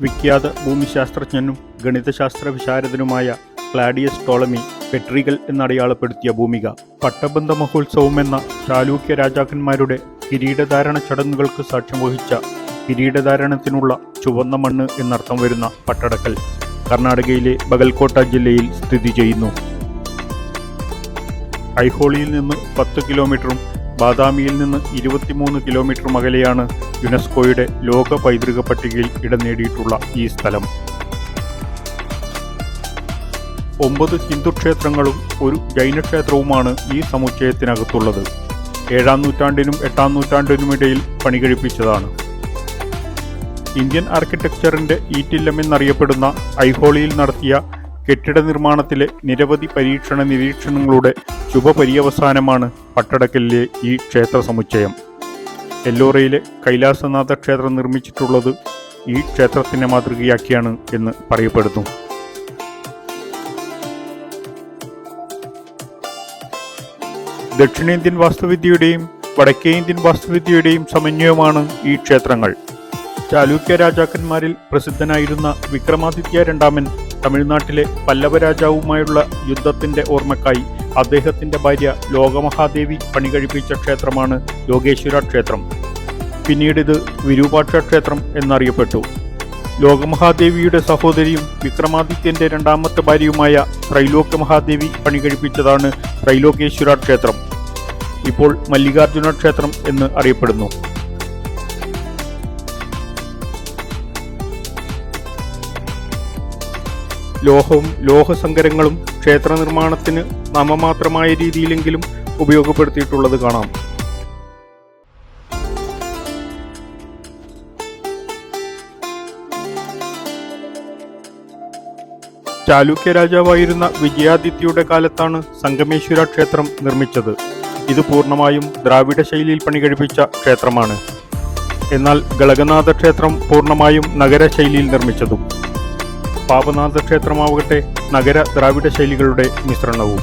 വിഖ്യാത ഭൂമിശാസ്ത്രജ്ഞനും ഗണിതശാസ്ത്ര വിശാരദനുമായ ക്ലാഡിയസ് ടോളമി പെട്രികൽ എന്നടയാളപ്പെടുത്തിയ ഭൂമിക. പട്ടബന്ധ മഹോത്സവം എന്ന ചാലൂക്യ രാജാക്കന്മാരുടെ കിരീടധാരണ ചടങ്ങുകൾക്ക് സാക്ഷ്യം വഹിച്ച കിരീടധാരണത്തിനുള്ള ചുവന്ന മണ്ണ് എന്നർത്ഥം വരുന്ന പട്ടടക്കൽ കർണാടകയിലെ ബഗൽകോട്ട ജില്ലയിൽ സ്ഥിതി ചെയ്യുന്നു. ഐഹോളിയിൽ നിന്ന് പത്ത് കിലോമീറ്ററും ബാദാമിയിൽ നിന്ന് ഇരുപത്തിമൂന്ന് കിലോമീറ്ററും അകലെയാണ് യുനെസ്കോയുടെ ലോക പൈതൃക പട്ടികയിൽ ഇടം നേടിയിട്ടുള്ള ഈ സ്ഥലം. ഒമ്പത് ഹിന്ദു ക്ഷേത്രങ്ങളും ഒരു ജൈന ക്ഷേത്രവുമാണ് ഈ സമുച്ചയത്തിനകത്തുള്ളത്. ഏഴാം നൂറ്റാണ്ടിനും എട്ടാം നൂറ്റാണ്ടിനുമിടയിൽ പണികഴിപ്പിച്ചതാണ്. ഇന്ത്യൻ ആർക്കിടെക്ചറിന്റെ ഈറ്റില്ലമെന്നറിയപ്പെടുന്ന ഐഹോളിയിൽ നടത്തിയ കെട്ടിട നിർമ്മാണത്തിലെ നിരവധി പരീക്ഷണ നിരീക്ഷണങ്ങളുടെ ശുഭപര്യവസാനമാണ് പട്ടടക്കലിലെ ഈ ക്ഷേത്ര സമുച്ചയം. എല്ലോറയിലെ കൈലാസനാഥ ക്ഷേത്രം നിർമ്മിച്ചിട്ടുള്ളത് ഈ ക്ഷേത്രത്തിന്റെ മാതൃകയാക്കിയാണ് എന്ന് പറയപ്പെടുന്നു. ദക്ഷിണേന്ത്യൻ വാസ്തുവിദ്യയുടെയും വടക്കേ ഇന്ത്യൻ വാസ്തുവിദ്യയുടെയും സമന്വയമാണ് ഈ ക്ഷേത്രങ്ങൾ. ചാലൂക്യ രാജാക്കന്മാരിൽ പ്രസിദ്ധനായിരുന്ന വിക്രമാദിത്യ രണ്ടാമൻ തമിഴ്നാട്ടിലെ പല്ലവ രാജാവുമായുള്ള യുദ്ധത്തിന്റെ ഓർമ്മക്കായി അദ്ദേഹത്തിന്റെ ഭാര്യ ലോകമഹാദേവി പണികഴിപ്പിച്ച ക്ഷേത്രമാണ് യോഗേശ്വര ക്ഷേത്രം. പിന്നീട് ഇത് വിരൂപാക്ഷ ക്ഷേത്രം എന്നറിയപ്പെട്ടു. ലോകമഹാദേവിയുടെ സഹോദരിയും വിക്രമാദിത്യന്റെ രണ്ടാമത്തെ ഭാര്യയുമായ ത്രൈലോക്യ മഹാദേവി പണികഴിപ്പിച്ചതാണ് ത്രൈലോകേശ്വര ക്ഷേത്രം. ഇപ്പോൾ മല്ലികാർജുന ക്ഷേത്രം എന്ന് അറിയപ്പെടുന്നു. ലോഹവും ലോഹസങ്കരങ്ങളും ക്ഷേത്ര നിർമ്മാണത്തിന് നാമമാത്രമായ രീതിയിലെങ്കിലും ഉപയോഗപ്പെടുത്തിയിട്ടുള്ളത് കാണാം. ചാലൂക്യ രാജാവായിരുന്ന വിജയാദിത്യയുടെ കാലത്താണ് സംഗമേശ്വര ക്ഷേത്രം നിർമ്മിച്ചത്. ഇത് പൂർണമായും ദ്രാവിഡ ശൈലിയിൽ പണി പണികഴിപ്പിച്ച ക്ഷേത്രമാണ്. എന്നാൽ ഗളകനാഥ ക്ഷേത്രം പൂർണമായും നഗരശൈലിയിൽ നിർമ്മിച്ചതും. പാപനാഥ ക്ഷേത്രമാവട്ടെ നഗര ദ്രാവിഡ ശൈലികളുടെ മിശ്രണവും.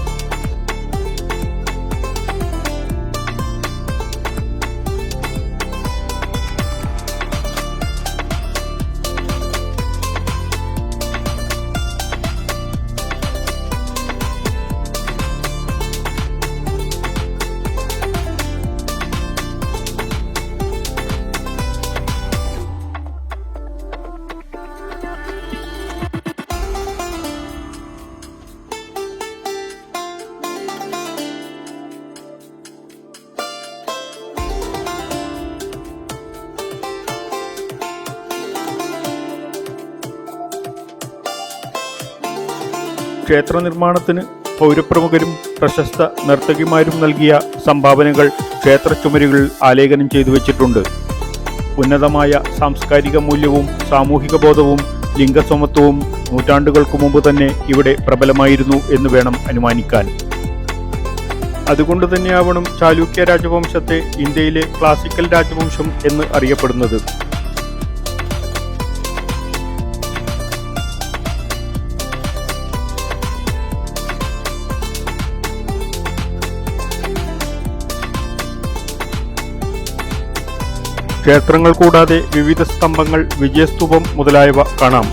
ക്ഷേത്ര നിർമ്മാണത്തിന് പൗരപ്രമുഖരും പ്രശസ്ത നർത്തകിമാരും നൽകിയ സംഭാവനകൾ ക്ഷേത്ര ചുമരുകളിൽ ആലേഖനം ചെയ്തു വച്ചിട്ടുണ്ട്. ഉന്നതമായ സാംസ്കാരിക മൂല്യവും സാമൂഹിക ബോധവും ലിംഗസമത്വവും നൂറ്റാണ്ടുകൾക്ക് മുമ്പ് തന്നെ ഇവിടെ പ്രബലമായിരുന്നു എന്ന് വേണം അനുമാനിക്കാൻ. അതുകൊണ്ട് തന്നെയാവണം ചാലൂക്യ രാജവംശത്തെ ഇന്ത്യയിലെ ക്ലാസിക്കൽ രാജവംശം എന്ന് അറിയപ്പെടുന്നത്. ക്ഷേത്രങ്ങൾ കൂടാതെ വിവിധ സ്തംഭങ്ങൾ വിജയസ്തൂപം മുതലായവ കാണാം.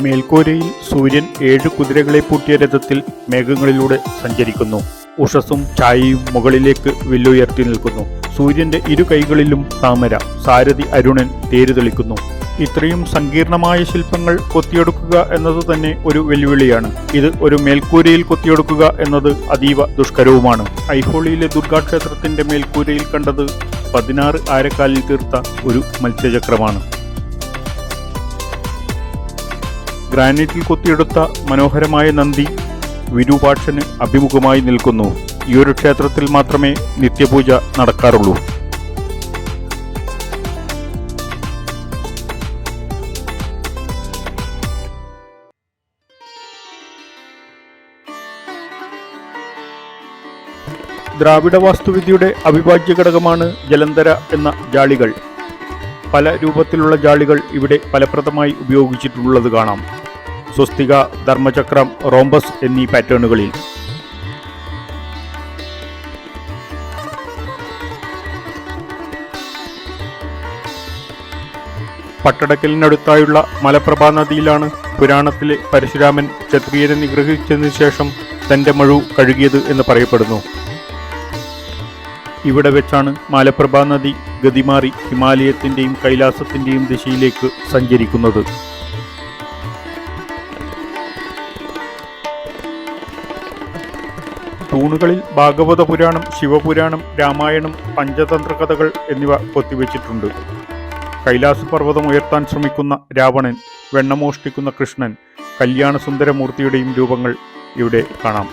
മേൽക്കൂരയിൽ സൂര്യൻ ഏഴ് കുതിരകളെ പൂട്ടിയ രഥത്തിൽ മേഘങ്ങളിലൂടെ സഞ്ചരിക്കുന്നു. ഉഷസും ഛായയും മുകളിലേക്ക് വില്ലുയർത്തി നിൽക്കുന്നു. സൂര്യന്റെ ഇരു കൈകളിലും താമര സാരഥി അരുണൻ തേര് തെളിക്കുന്നു ഇത്രയും സങ്കീർണമായ ശില്പങ്ങൾ കൊത്തിയെടുക്കുക എന്നത് തന്നെ ഒരു വെല്ലുവിളിയാണ്. ഇത് ഒരു മേൽക്കൂരയിൽ കൊത്തിയെടുക്കുക എന്നത് അതീവ ദുഷ്കരവുമാണ്. ഐഹോളിയിലെ ദുർഗാക്ഷേത്രത്തിന്റെ മേൽക്കൂരയിൽ കണ്ടത് പതിനാറ് ആരക്കാലിൽ തീർത്ത ഒരു മത്സ്യചക്രമാണ്. ഗ്രാനൈറ്റിൽ കൊത്തിയെടുത്ത മനോഹരമായ നന്ദി വിരൂപാക്ഷന് അഭിമുഖമായി നിൽക്കുന്നു. ഈ ഒരു ക്ഷേത്രത്തിൽ മാത്രമേ നിത്യപൂജ നടക്കാറുള്ളൂ. ദ്രാവിഡ വാസ്തുവിദ്യയുടെ അവിഭാജ്യ ഘടകമാണ് ജലന്ധര എന്ന ജാളികൾ. പല രൂപത്തിലുള്ള ജാളികൾ ഇവിടെ ഫലപ്രദമായി ഉപയോഗിച്ചിട്ടുള്ളത് കാണാം. സ്വസ്തിക ധർമ്മചക്രം റോംബസ് എന്നീ പാറ്റേണുകളിൽ. പട്ടടക്കലിനടുത്തായുള്ള മലപ്രഭാ നദിയിലാണ് പുരാണത്തിലെ പരശുരാമൻ ക്ഷത്രിയനെ നിഗ്രഹിച്ചതിനു ശേഷം തന്റെ മഴു കഴുകിയത് എന്ന് പറയപ്പെടുന്നു. ഇവിടെ വെച്ചാണ് മലപ്രഭാ നദി ഗതിമാറി ഹിമാലയത്തിന്റെയും കൈലാസത്തിന്റെയും ദിശയിലേക്ക് സഞ്ചരിക്കുന്നത്. തൂണുകളിൽ ഭാഗവത പുരാണം ശിവപുരാണം രാമായണം പഞ്ചതന്ത്ര കഥകൾ എന്നിവ കൊത്തിവെച്ചിട്ടുണ്ട്. കൈലാസ പർവതം ഉയർത്താൻ ശ്രമിക്കുന്ന രാവണൻ വെണ്ണമോഷ്ടിക്കുന്ന കൃഷ്ണൻ കല്യാണ സുന്ദരമൂർത്തിയുടെയും രൂപങ്ങൾ ഇവിടെ കാണാം.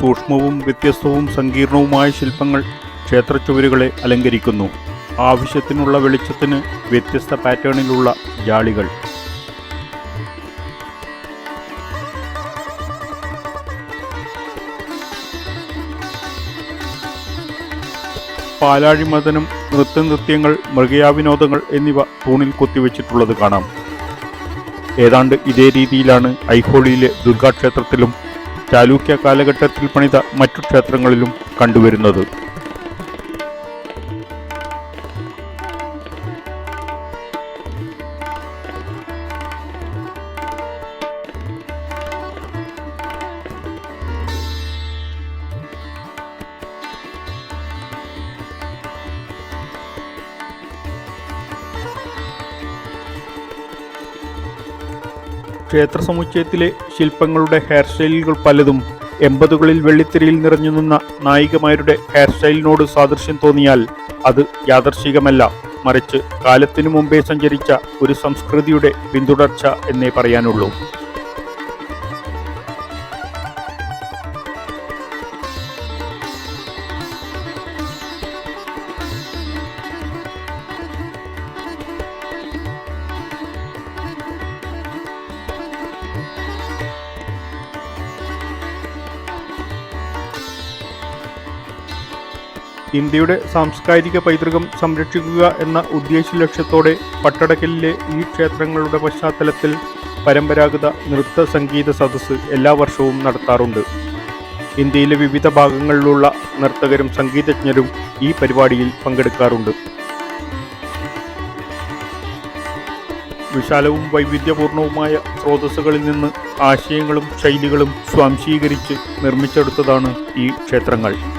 സൂക്ഷ്മവും വ്യത്യസ്തവും സങ്കീർണവുമായ ശില്പങ്ങൾ ക്ഷേത്രച്ചുവരുകളെ അലങ്കരിക്കുന്നു. ആവശ്യത്തിനുള്ള വെളിച്ചത്തിന് വ്യത്യസ്ത പാറ്റേണിലുള്ള ജാളികൾ. പാലാഴിമതനം നൃത്തനൃത്യങ്ങൾ മൃഗയാവിനോദങ്ങൾ എന്നിവ തൂണിൽ കൊത്തിവെച്ചിട്ടുള്ളത് കാണാം. ഏതാണ്ട് ഇതേ രീതിയിലാണ് ഐഹോളിയിലെ ദുർഗാക്ഷേത്രത്തിലും ചാലൂക്യ കാലഘട്ടത്തിൽ പണിത മറ്റു ക്ഷേത്രങ്ങളിലും കണ്ടുവരുന്നത്. ക്ഷേത്ര സമുച്ചയത്തിലെ ശില്പങ്ങളുടെ ഹെയർ സ്റ്റൈലുകൾ പലതും എൺപതുകളിൽ വെള്ളിത്തിരയിൽ നിറഞ്ഞു നിന്ന നായികമാരുടെ ഹെയർ സ്റ്റൈലിനോട് സാദൃശ്യം തോന്നിയാൽ അത് യാദർശികമല്ല. മറിച്ച് കാലത്തിനു മുമ്പേ സഞ്ചരിച്ച ഒരു സംസ്കൃതിയുടെ പിന്തുടർച്ച എന്നേ പറയാനുള്ളൂ. ഇന്ത്യയുടെ സാംസ്കാരിക പൈതൃകം സംരക്ഷിക്കുക എന്ന ഉദ്ദേശ ലക്ഷ്യത്തോടെ പട്ടടക്കലിലെ ഈ ക്ഷേത്രങ്ങളുടെ പശ്ചാത്തലത്തിൽ പരമ്പരാഗത നൃത്ത സംഗീത സദസ്സ് എല്ലാ വർഷവും നടത്താറുണ്ട്. ഇന്ത്യയിലെ വിവിധ ഭാഗങ്ങളിലുള്ള നർത്തകരും സംഗീതജ്ഞരും ഈ പരിപാടിയിൽ പങ്കെടുക്കാറുണ്ട്. വിശാലവും വൈവിധ്യപൂർണവുമായ സ്രോതസ്സുകളിൽ നിന്ന് ആശയങ്ങളും ശൈലികളും സ്വാംശീകരിച്ച് നിർമ്മിച്ചെടുത്തതാണ് ഈ ക്ഷേത്രങ്ങൾ.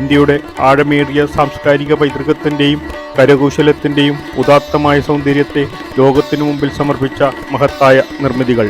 ഇന്ത്യയുടെ ആഴമേറിയ സാംസ്കാരിക പൈതൃകത്തിന്റെയും കരകൗശലത്തിന്റെയും ഉദാത്തമായ സൗന്ദര്യത്തെ ലോകത്തിനു മുമ്പിൽ സമർപ്പിച്ച മഹത്തായ നിർമ്മിതികൾ.